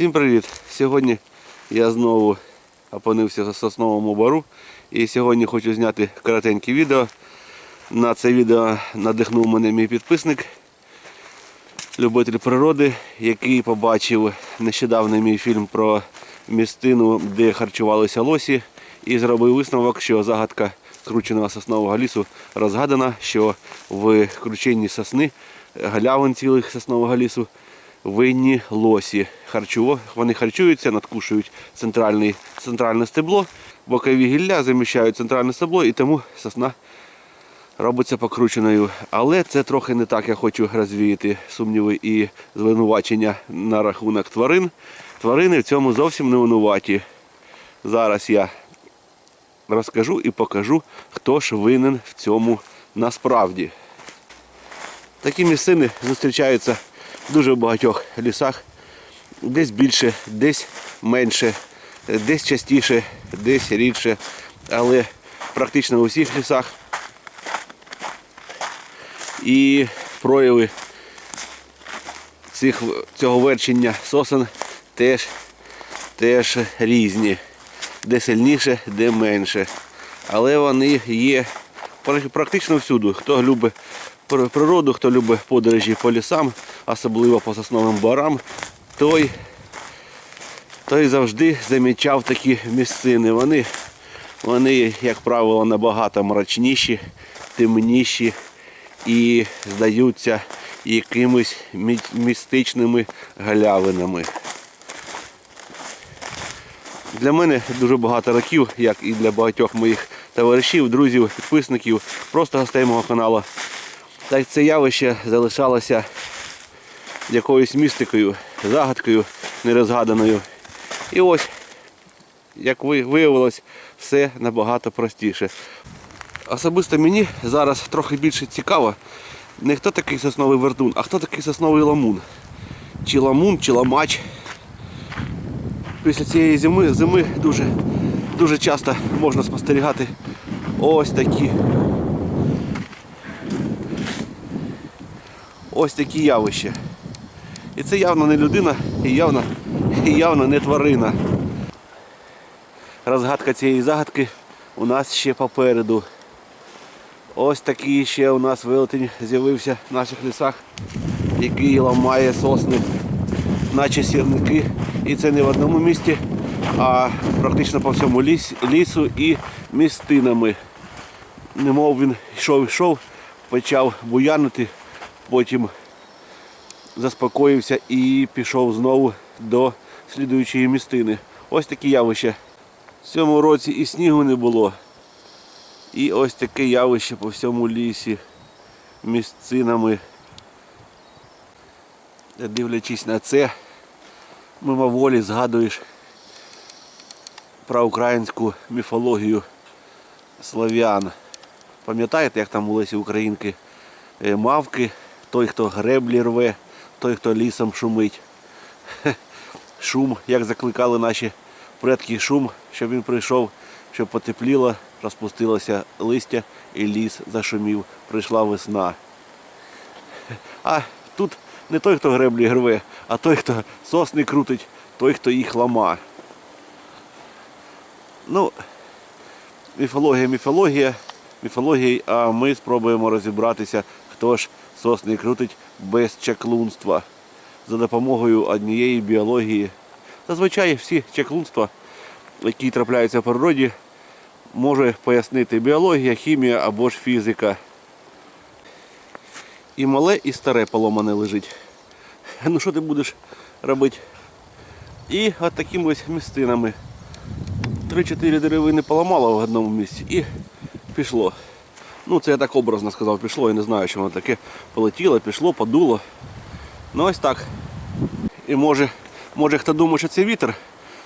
Всім привіт! Сьогодні я знову опинився в сосновому бару і сьогодні хочу зняти коротеньке відео. На це відео надихнув мене мій підписник, любитель природи, який побачив нещодавно мій фільм про містину, де харчувалися лосі, і зробив висновок, що загадка крученого соснового лісу розгадана, що в крученні сосни галявин цілих соснового лісу винні лосі. Харчово. Вони харчуються, надкушують центральний, центральне стебло, бокові гілля заміщають центральне стебло і тому сосна робиться покрученою. Але це трохи не так. Я хочу розвіяти сумніви і звинувачення на рахунок тварин. Тварини в цьому зовсім не винуваті. Зараз я розкажу і покажу, хто ж винен в цьому насправді. Такі місцини зустрічаються в дуже багатьох лісах. Десь більше, десь менше, десь частіше, десь рідше. Але практично у всіх лісах. І прояви цих, цього верчення сосен теж, теж різні. Де сильніше, де менше. Але вони є практично всюди. Хто любить природу, хто любить подорожі по лісам, особливо по сосновим барам, той, той завжди замічав такі місцини. Вони, вони, як правило, набагато мрачніші, темніші і здаються якимись мі- містичними галявинами. Для мене дуже багато років, як і для багатьох моїх товаришів, друзів, підписників, просто гостей мого каналу. Так це явище залишалося якоюсь містикою, загадкою нерозгаданою. І ось, як виявилось, все набагато простіше. Особисто мені зараз трохи більше цікаво, не хто такий сосновий вердун, а хто такий сосновий ламун. Чи ламун, чи ламач після цієї зими, зими дуже, дуже часто можна спостерігати ось такі. Ось такі явища. І це явно не людина і явно, і явно не тварина. Розгадка цієї загадки у нас ще попереду. Ось такий ще у нас велетень з'явився в наших лісах, який ламає сосни наче сірники. І це не в одному місті, а практично по всьому ліс, лісу і містинами. Немов він йшов, йшов, почав буянити, потім заспокоївся і пішов знову до слідуючої містини. Ось такі явища. В цьому році і снігу не було. І ось таке явище по всьому лісі місцинами. Дивлячись на це, мимоволі згадуєш про українську міфологію слав'ян. Пам'ятаєте, як там у Лесі Українки е, мавки, той, хто греблі рве, той, хто лісом шумить. Шум, як закликали наші предки шум, щоб він прийшов, щоб потепліло, розпустилося листя і ліс зашумів, прийшла весна. А тут не той, хто греблі рве, а той, хто сосни крутить, той, хто їх лама. Ну, міфологія, міфологія, міфологія, а ми спробуємо розібратися, хто ж сосни крутить без чаклунства за допомогою однієї біології. Зазвичай всі чаклунства, які трапляються в природі, може пояснити біологія, хімія або ж фізика. І мале, і старе поломане лежить. Ну що ти будеш робити? І от такими ось місцинами. Три-чотири деревини поламало в одному місці і пішло. Ну це я так образно сказав, пішло, я не знаю, що воно таке полетіло, пішло, подуло. Ну ось так. І може, може хто думає, що це вітер.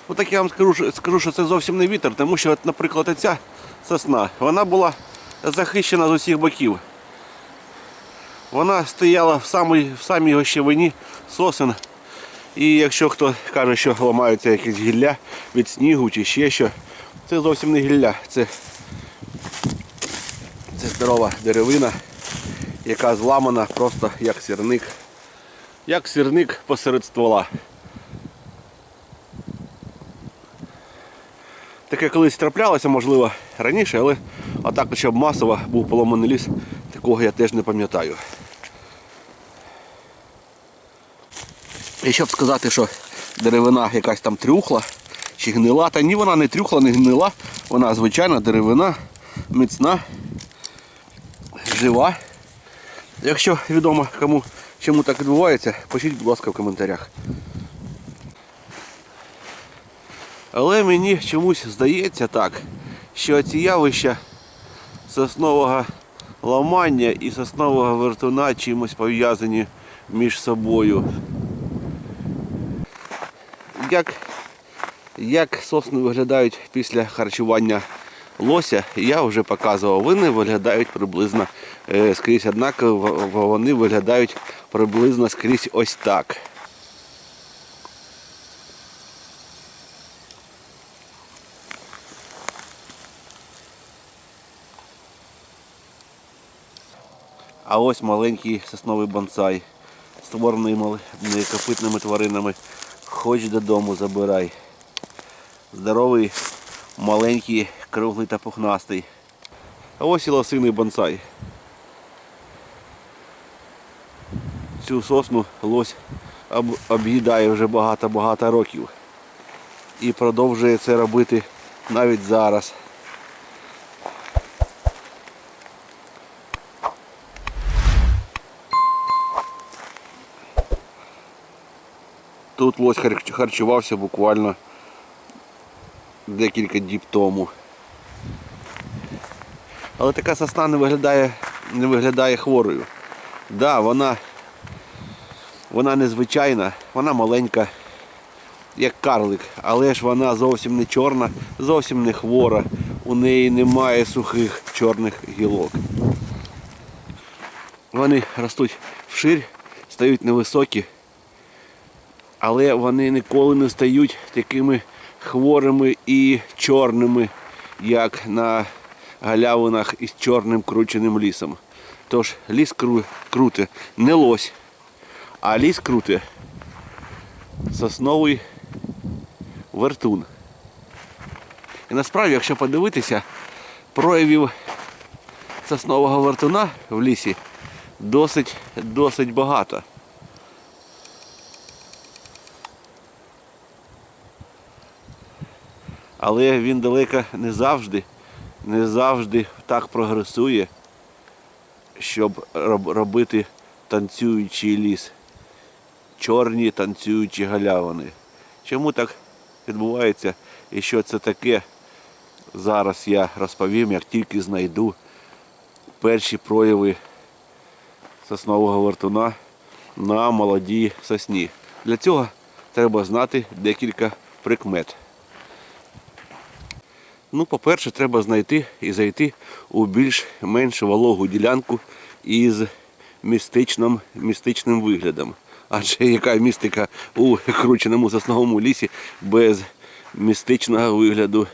Ну так я вам скажу, скажу, що це зовсім не вітер, тому що, от, наприклад, ця сосна, вона була захищена з усіх боків. Вона стояла в самій, в самій гощевині сосен. І якщо хто каже, що ламаються якісь гілля від снігу чи ще що, це зовсім не гілля, це, це здорова деревина, яка зламана просто як сірник. Як сірник посеред ствола. Таке колись траплялося, можливо, раніше, але отак, щоб масово був поломаний ліс, такого я теж не пам'ятаю. І щоб сказати, що деревина якась там трюхла чи гнила, та ні вона не трюхла, не гнила, вона звичайна деревина міцна жива. Якщо відомо кому чому так відбувається, пишіть, будь ласка, в коментарях. Але мені чомусь здається так, що ці явища соснового ламання і соснового вертуна чимось пов'язані між собою. Як, як сосни виглядають після харчування лося, я вже показував. Вони виглядають приблизно е, скрізь однаково, вони виглядають приблизно скрізь ось так. А ось маленький сосновий бонсай, створений мал- копитними тваринами. Хоч додому забирай. Здоровий, маленький, круглий та пухнастий. А ось і лосиний бонсай. Цю сосну лось об'їдає вже багато-багато років. І продовжує це робити навіть зараз. Тут лось харчувався буквально декілька діб тому. Але така сосна не виглядає, не виглядає хворою. Да, вона, вона незвичайна, вона маленька, як карлик, але ж вона зовсім не чорна, зовсім не хвора. У неї немає сухих чорних гілок. Вони ростуть вширь, стають невисокі, але вони ніколи не стають такими хворими і чорними, як на галявинах із чорним крученим лісом. Тож ліс кру- круте не лось, а ліс круте сосновий вертун. І насправді, якщо подивитися, проявів соснового вертуна в лісі досить, досить багато. Але він далеко не завжди, не завжди так прогресує, щоб робити танцюючий ліс, чорні танцюючі галявини. Чому так відбувається і що це таке? Зараз я розповім, як тільки знайду перші прояви соснового вертуна на молодій сосні. Для цього треба знати декілька прикмет. Ну, по-перше, треба знайти і зайти у більш-менш вологу ділянку із містичним, містичним виглядом. Адже яка містика у крученому сосновому лісі без містичного вигляду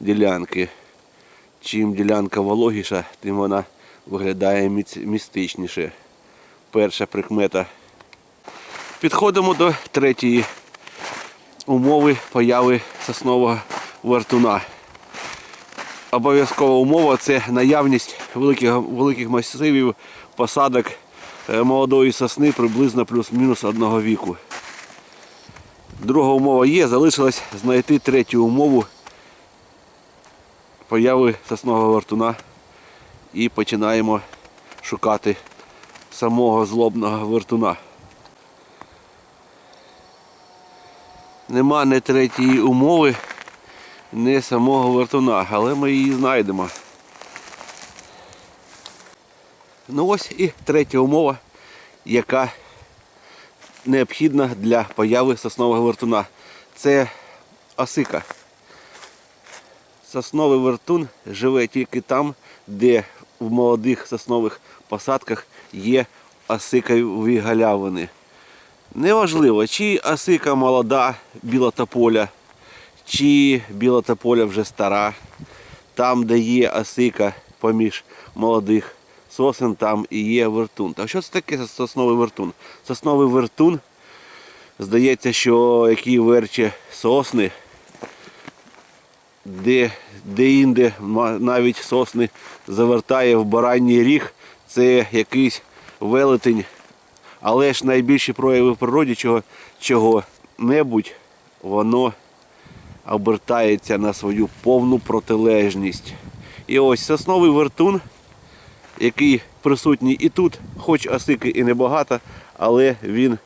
ділянки. Чим ділянка вологіша, тим вона виглядає містичніше. Перша прикмета. Підходимо до третьої умови появи соснового вартуна. Обов'язкова умова це наявність великих, великих масивів посадок е, молодої сосни приблизно плюс-мінус одного віку. Друга умова є, залишилось знайти третю умову появи соснового вартуна і починаємо шукати самого злобного вертуна. Нема не третьої умови, не самого вертуна, але ми її знайдемо. Ну ось і третя умова, яка необхідна для появи соснового вертуна. Це осика. Сосновий вертун живе тільки там, де в молодих соснових посадках є осикові галявини. Неважливо, чи осика молода біла тополя, чи біла тополя вже стара. Там, де є осика поміж молодих сосен, там і є вертун. Так що це таке сосновий вертун? Сосновий вертун, здається, що які верче сосни, де, де інде навіть сосни завертає в баранній ріг, це якийсь велетень. Але ж найбільші прояви в природі чого, чого-небудь, воно обертається на свою повну протилежність. І ось сосновий вертун, який присутній і тут, хоч осики і небагато, але він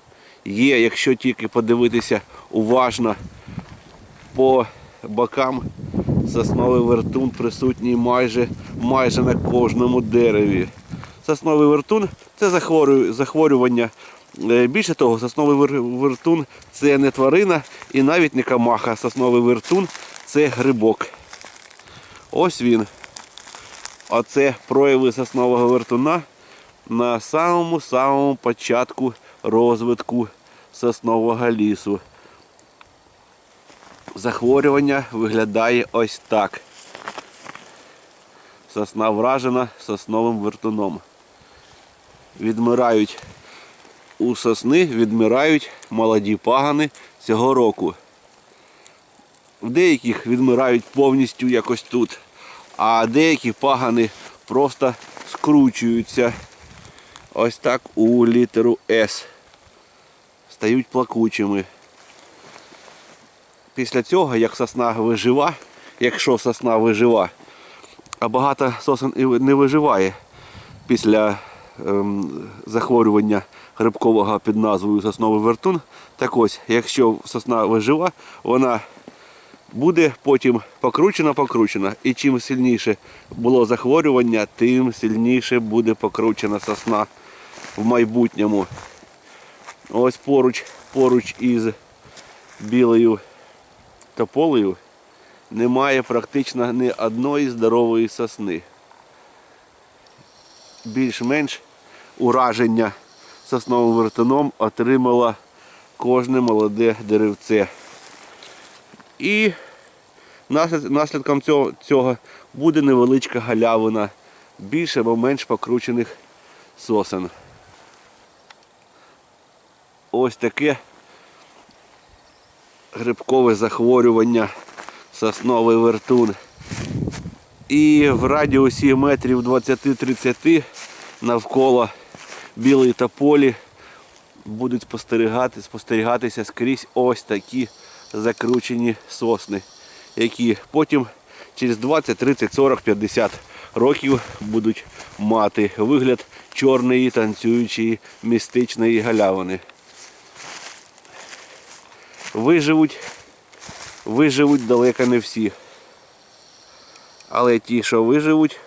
є, якщо тільки подивитися уважно по бокам, сосновий вертун присутній майже, майже на кожному дереві. Сосновий вертун це захворювання. Е, Більше того, сосновий вер- вертун це не тварина і навіть не камаха. Сосновий вертун це грибок. Ось він. Оце прояви соснового вертуна на самому-самому початку розвитку соснового лісу. Захворювання виглядає ось так. Сосна вражена сосновим вертуном. Відмирають у сосни, відмирають молоді пагани цього року. В деяких відмирають повністю якось тут, а деякі пагани просто скручуються ось так у літеру С. Стають плакучими. Після цього, як сосна вижива, якщо сосна вижива, а багато сосен не виживає після захворювання грибкового під назвою сосновий вертун. Так ось, якщо сосна вижива, вона буде потім покручена, покручена. І чим сильніше було захворювання, тим сильніше буде покручена сосна в майбутньому. Ось поруч, поруч із білою тополею немає практично ні одної здорової сосни. Більш-менш ураження сосновим вертуном отримало кожне молоде деревце. І наслідком цього, цього буде невеличка галявина більш або менш покручених сосен. Ось таке грибкове захворювання сосновий вертун. І в радіусі метрів 20-30 навколо білої тополі будуть спостерігати, спостерігатися скрізь ось такі закручені сосни, які потім через 20, 30, 40, 50 років будуть мати вигляд чорної танцюючої містичної галявини. Виживуть, виживуть далеко не всі. Але ті, що виживуть,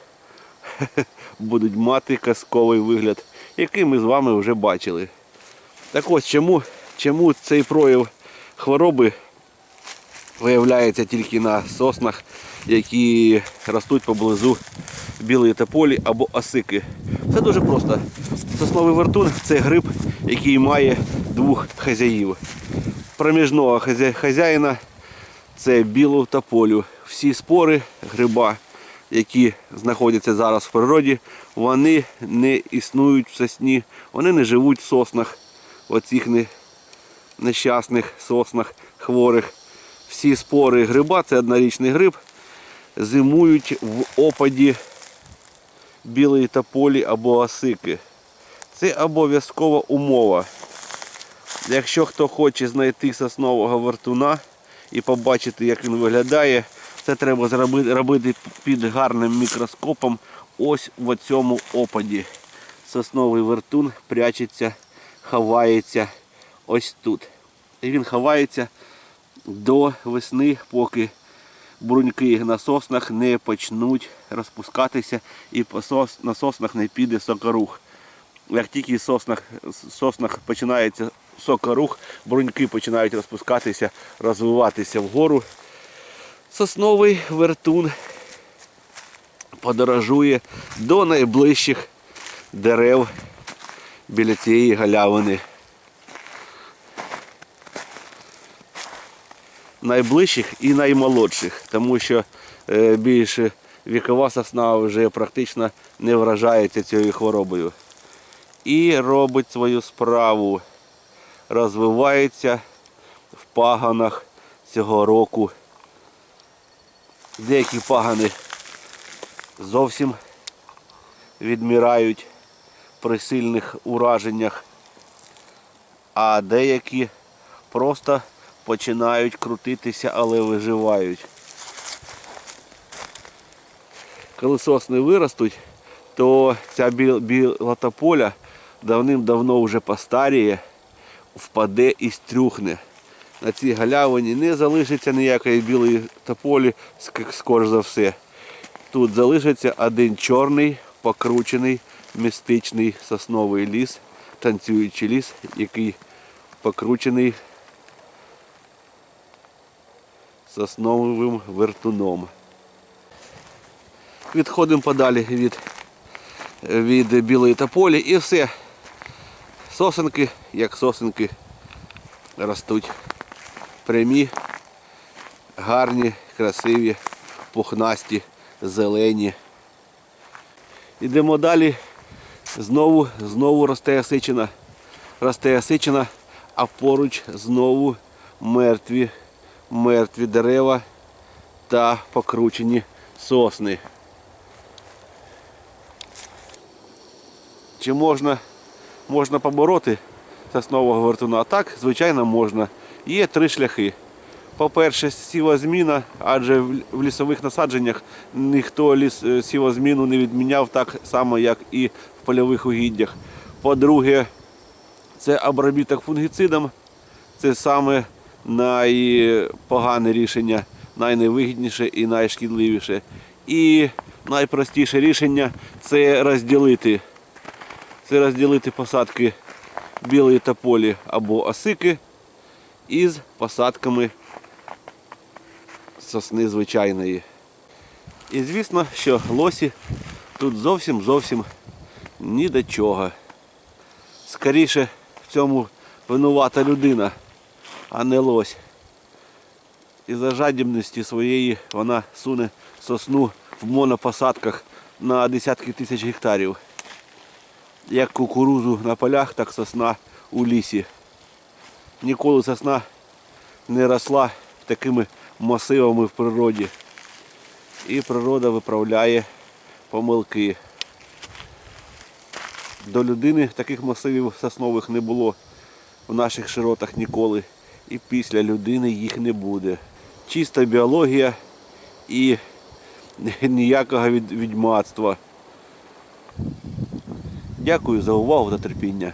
будуть мати казковий вигляд, який ми з вами вже бачили. Так ось чому, чому цей прояв хвороби виявляється тільки на соснах, які ростуть поблизу білої тополі або осики. Це дуже просто. Сосновий вертун це гриб, який має двох хазяїв. Проміжного хазяїна це білу тополю. Всі спори гриба, які знаходяться зараз в природі, вони не існують в сосні, вони не живуть в соснах, оцих не, нещасних соснах хворих. Всі спори гриба, це однорічний гриб, зимують в опаді білої тополі або осики. Це обов'язкова умова. Якщо хто хоче знайти соснового вертуна і побачити, як він виглядає, це треба зроби- робити під гарним мікроскопом ось в цьому опаді. Сосновий вертун прячеться, ховається ось тут. І він ховається до весни, поки бруньки на соснах не почнуть розпускатися і на соснах не піде сокорух. Як тільки в соснах, соснах починається сокорух, бруньки починають розпускатися, розвиватися вгору. Сосновий вертун подорожує до найближчих дерев біля цієї галявини. найближчих і наймолодших, тому що е, більш вікова сосна вже практично не вражається цією хворобою. І робить свою справу, розвивається в паганах цього року Деякі пагани зовсім відмирають при сильних ураженнях, а деякі просто починають крутитися, але виживають. Коли сосни виростуть, то ця біл- біла тополя давним-давно вже постаріє, впаде і стрюхне. На цій галявині не залишиться ніякої білої тополі, ск- скоріш за все. Тут залишиться один чорний, покручений, містичний сосновий ліс, танцюючий ліс, який покручений сосновим вертуном. Відходимо подалі від, від білої тополі і все. Сосенки, як сосенки, ростуть прямі, гарні, красиві, пухнасті, зелені. Ідемо далі. Знову, знову росте осичина. Росте осичина, а поруч знову мертві, мертві дерева та покручені сосни. Чи можна, можна побороти соснового вертуна? Так, звичайно, можна. Є три шляхи. По-перше, сівозміна, адже в лісових насадженнях ніхто ліс е, сівозміну не відміняв так само, як і в польових угіддях. По-друге, це обробіток фунгіцидом. Це саме найпогане рішення, найневигідніше і найшкідливіше. І найпростіше рішення це розділити. Це розділити посадки білої тополі або осики із посадками сосни звичайної. І звісно, що лосі тут зовсім зовсім ні до чого. Скоріше в цьому винувата людина, а не лось. І за жадібності своєї вона суне сосну в монопосадках на десятки тисяч гектарів. Як кукурузу на полях, так сосна у лісі. Ніколи сосна не росла такими масивами в природі. І природа виправляє помилки. До людини таких масивів соснових не було в наших широтах ніколи. І після людини їх не буде. Чиста біологія і ніякого від- відьмацтва. Дякую за увагу та терпіння.